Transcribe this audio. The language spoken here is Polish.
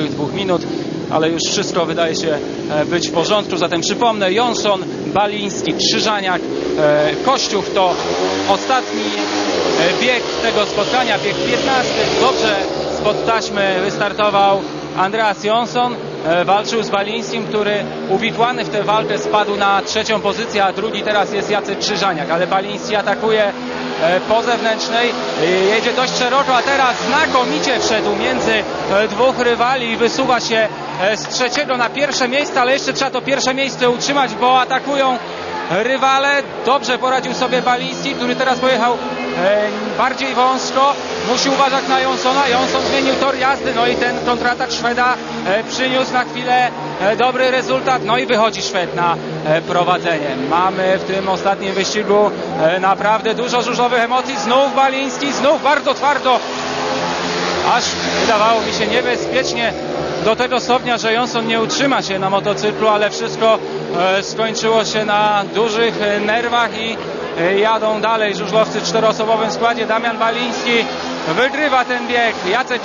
dobrych dwóch minut, ale już wszystko wydaje się e, być w porządku. Zatem przypomnę, Jonson, Baliński, Krzyżaniak, e, Kościów to ostatni e, bieg tego spotkania, bieg 15. Dobrze spod taśmy wystartował Andreas Jonsson. Walczył z Balińskim, który uwikłany w tę walkę spadł na trzecią pozycję, a drugi teraz jest Jacek Krzyżaniak, ale Baliński atakuje po zewnętrznej, e, jedzie dość szeroko, a teraz znakomicie wszedł między e, dwóch rywali i wysuwa się e, z trzeciego na pierwsze miejsce, ale jeszcze trzeba to pierwsze miejsce utrzymać, bo atakują rywale. Dobrze poradził sobie Baliński, który teraz pojechał e, bardziej wąsko. Musi uważać na Jonsona. Jonson zmienił tor jazdy, no i ten kontratak Szweda e, przyniósł na chwilę e, dobry rezultat. No i wychodzi Szwed na e, prowadzenie. Mamy w tym ostatnim wyścigu naprawdę dużo żużlowych emocji. Znów Baliński, znów bardzo twardo aż wydawało mi się niebezpiecznie do tego stopnia, że Johnson nie utrzyma się na motocyklu, ale wszystko skończyło się na dużych nerwach i jadą dalej żużlowcy w czteroosobowym składzie. Damian Baliński wygrywa ten bieg. Jacek